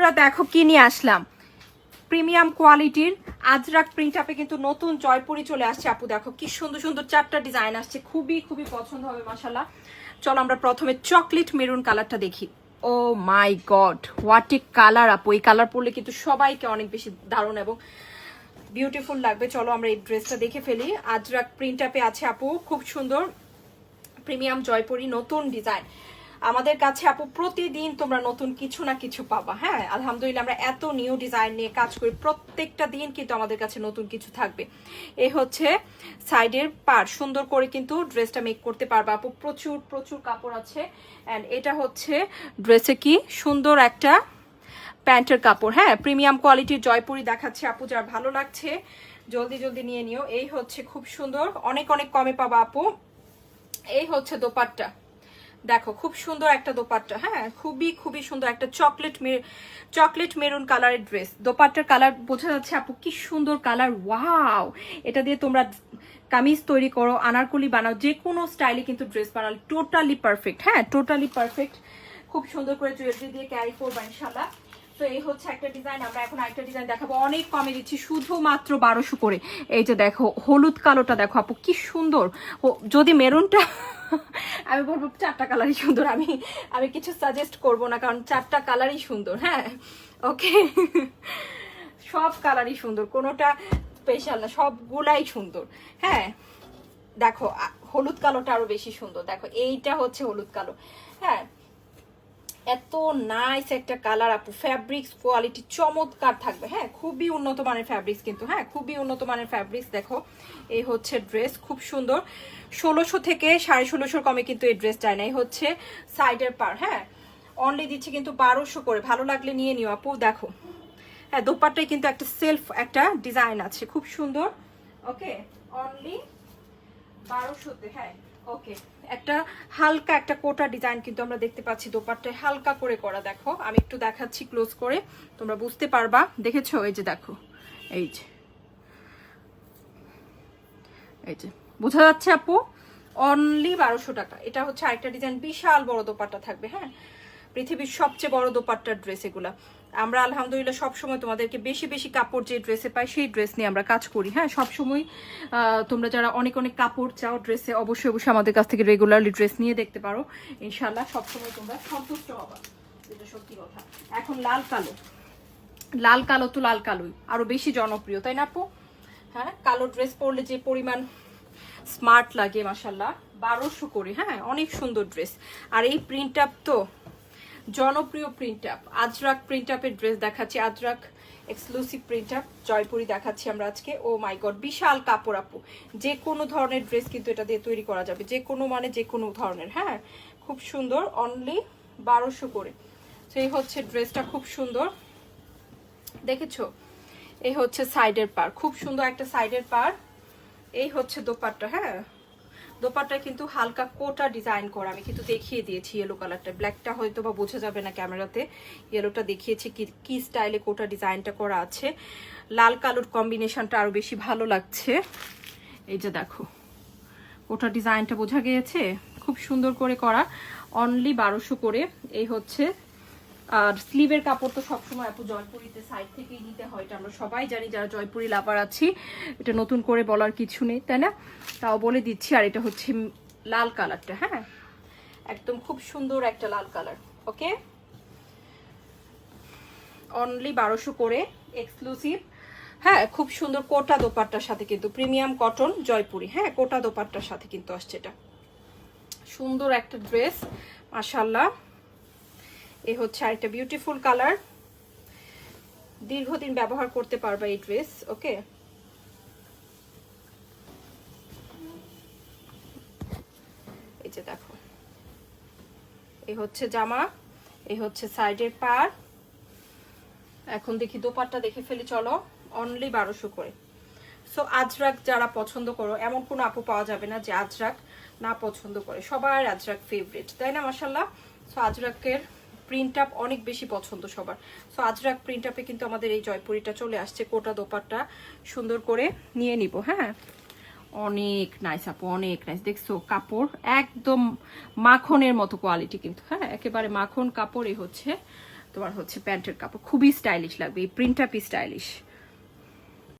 আপুরা দেখো কি নিয়ে আসলাম। প্রিমিয়াম কোয়ালিটির আজরাক প্রিন্ট আপে কিন্তু নতুন জয়পুরি চলে আসছে। আপু দেখো কি সুন্দর সুন্দর চারটা ডিজাইন আসছে। খুবই খুবই পছন্দ হবে মাসাল্লাহ চলো আমরা প্রথমে চকলেট মেরুন কালারটা দেখি। ও my god what a colour আপু। এই কালার পরলে কিন্তু সবাইকে অনেক বেশি দারুণ এবং বিউটিফুল লাগবে। চলো আমরা এই ড্রেসটা দেখে ফেলি। আজরাক প্রিন্ট আপে আছে, আপু। খুব সুন্দর। প্রিমিয়াম জয়পুরি নতুন ডিজাইন আমাদের কাছে আপু প্রতিদিন তোমরা নতুন কিছু না কিছু পাবা হ্যাঁ? আলহামদুলিল্লাহ আমরা এত নিউ ডিজাইন নিয়ে কাজ করি, প্রত্যেকটা দিন কিন্তু আমাদের কাছে নতুন কিছু থাকবে। এ হচ্ছে সাইডের পার সুন্দর করে কিন্তু ড্রেসটা মেক করতে পারবা আপু। প্রচুর প্রচুর কাপড় আছে। অ্যান্ড এটা হচ্ছে ড্রেসে কি? সুন্দর একটা প্যান্টের কাপড় হ্যাঁ? প্রিমিয়াম কোয়ালিটির জয়পুরি দেখাচ্ছে আপু, যার ভালো লাগছে। জলদি জলদি নিয়ে নিও। এই হচ্ছে খুব সুন্দর। অনেক অনেক কমে পাবা আপু। এই হচ্ছে দোপাট্টা। দেখো, খুব সুন্দর একটা দোপাট্টা হ্যাঁ? খুবই খুবই সুন্দর একটা চকলেট চকলেট মেরুন কালারের ড্রেস দোপাট্টার কালার বোঝা যাচ্ছে, আপু, কি সুন্দর কালার ওয়াও এটা দিয়ে তোমরা কামিজ তৈরি করো, আনারকলি বানাও, যে কোনো স্টাইলে কিন্তু ড্রেস বানালে টোটালি পারফেক্ট হ্যাঁ? টোটালি পারফেক্ট খুব সুন্দর করে জুয়েলারি দিয়ে ক্যারি করবা ইনশাল্লাহ তো এই হচ্ছে একটা ডিজাইন আমরা এখন ডিজাইন দেখাবো। অনেক কমে দিচ্ছি, শুধুমাত্র বারোশো করে। এই যে দেখো, হলুদ কালোটা দেখো, আপু, কি সুন্দর। যদি মেরুনটা আমি বলব চারটা কালারই সুন্দর। আমি আমি কিছু সাজেস্ট করব না, কারণ চারটা কালারই সুন্দর হ্যাঁ? ওকে সব কালারই সুন্দর, কোনোটা স্পেশাল না, সবগুলাই সুন্দর হ্যাঁ? দেখো হলুদ কালোটা আরও বেশি সুন্দর। দেখো, এইটা হচ্ছে হলুদ কালো হ্যাঁ? এত নাইস একটা কালার আপু। ফ্যাব্রিক্স কোয়ালিটি চমৎকার থাকবে। হ্যাঁ খুবই উন্নত মানের ফ্যাব্রিক্স কিন্তু হ্যাঁ খুবই উন্নত মানের ফ্যাব্রিক্স দেখো। এই হচ্ছে ড্রেস খুব সুন্দর। ষোলোশো থেকে সাড়ে ষোলোশোর কমে কিন্তু এই ড্রেস যায় না। এই হচ্ছে সাইডের পার হ্যাঁ। অনলি দিচ্ছে কিন্তু বারোশো করে। ভালো লাগলে নিয়ে নিও আপু, দেখো। হ্যাঁ দোপাট্টায় কিন্তু একটা সেলফ একটা ডিজাইন আছে। খুব সুন্দর। ওকে অনলি বারোশোতে হ্যাঁ ওকে একটা হালকা একটা কোটা ডিজাইন কিন্তু আমরা দেখতে পাচ্ছি, দোপাট্টায় হালকা করে করা, দেখো। আমি একটু দেখাচ্ছি ক্লোজ করে, তোমরা বুঝতে পারবা। দেখেছ? এই যে দেখো। এই যে। এই যে। বোঝা যাচ্ছে আপু? অনলি বারোশো টাকা। এটা হচ্ছে আরেকটা ডিজাইন, বিশাল বড় দোপাট্টা থাকবে হ্যাঁ? পৃথিবীর সবচেয়ে বড় দোপাট্টার ড্রেস এগুলা। আমরা আলহামদুলিল্লাহ সবসময় তোমাদেরকে বেশি বেশি কাপড় যে ড্রেসে পাই, সেই ড্রেস নিয়ে আমরা কাজ করি। হ্যাঁ সবসময় তোমরা যারা অনেক অনেক কাপড় চাও ড্রেসে অবশ্যই অবশ্যই আমাদের কাছ থেকে রেগুলারলি ড্রেস নিয়ে দেখতে পারো। ইনশাল্লাহ সবসময় তোমরা সন্তুষ্ট হবা। এটা সত্যি কথা। এখন লাল কালো। লাল কালো তো লাল কালোই। আরও বেশি জনপ্রিয়, তাই না আপু? হ্যাঁ কালো ড্রেস পরলে যে পরিমাণ স্মার্ট লাগে মাসাল্লাহ বারোশো করে হ্যাঁ অনেক সুন্দর ড্রেস আর এই প্রিন্ট আপ তো জনপ্রিয় প্রিন্ট আপ আজরাক প্রিন্ট আপের ড্রেস দেখাচ্ছি। Ajrak exclusive print up Jaipuri দেখাচ্ছি আমরা আজকে। ও মাই গড বিশাল কাপড় আপু। যে কোনো ধরনের ড্রেস কিন্তু এটা দিয়ে তৈরি করা যাবে। যে কোনো মানে যে কোনো ধরনের হ্যাঁ? খুব সুন্দর অনলি বারোশো করে। তো এই হচ্ছে ড্রেসটা খুব সুন্দর। দেখেছ? এই হচ্ছে সাইডের পার খুব সুন্দর একটা সাইডের পার এই হচ্ছে দোপাট্টা হ্যাঁ? দোপাট্টা কিন্তু হালকা কোটা ডিজাইন করা। আমি কিন্তু দেখিয়ে দিয়েছি ইয়েলো কালারটা ব্ল্যাকটা হয়তো বা বোঝা যাবে না ক্যামেরাতে। ইয়েলোটা দেখিয়েছি কি কি স্টাইলে কোটা ডিজাইনটা করা আছে। লাল কালোর কম্বিনেশনটা আরও বেশি ভালো লাগছে। এই যে দেখো, কোটা ডিজাইনটা বোঝা গিয়েছে। খুব সুন্দর করে করা। অনলি বারোশো করে। এই হচ্ছে আর স্লিভের কাপড় তো সবসময় আপু জয়পুরিতে সাইড থেকেই নিতে হয়, এটা আমরা সবাই জানি যারা জয়পুরি লাভার আছি। এটা নতুন করে বলার কিছু নেই, তাই না? তাও বলে দিচ্ছি, আর এটা হচ্ছে লাল কালারটা হ্যাঁ? একদম খুব সুন্দর একটা লাল কালার, ওকে? অনলি বারোশো করে এক্সক্লুসিভ হ্যাঁ খুব সুন্দর কোটা দোপাট্টার সাথে কিন্তু প্রিমিয়াম কটন জয়পুরি হ্যাঁ? কোটা দোপাট্টার সাথে কিন্তু আসছে এটা। সুন্দর একটা ড্রেস মাশাল্লাহ এ হচ্ছে আরেকটা বিউটিফুল কালার দীর্ঘদিন ব্যবহার করতে পারবা এই ড্রেস ওকে এই যে দেখো। এই হচ্ছে জামা এই হচ্ছে সাইডের পার। এখন দেখি দোপাট্টা দেখে ফেলি, চলো। অনলি বারোশো করে। সো আজরাক যারা পছন্দ করো, এমন কোনো আপু পাওয়া যাবে না যে আজরাক না পছন্দ করে। সবার আজরাক ফেভারিট তাই না মাসাল্লাহ সো আজরাকের প্রিন্ট আপ অনেক বেশি পছন্দ সবার। সো আজরাক প্রিন্ট আপে কিন্তু আমাদের এই জয়পুরিটা চলে আসছে, কোটা দোপারটা সুন্দর করে নিয়ে নিব হ্যাঁ? অনেক নাইস আপু, অনেক নাইস দেখছ, কাপড় একদম মাখনের মতো কোয়ালিটি কিন্তু হ্যাঁ? একেবারে মাখন কাপড়ই হচ্ছে, তোমার হচ্ছে প্যান্টের কাপড়। খুবই স্টাইলিশ লাগবে, এই প্রিন্ট আপ স্টাইলিশ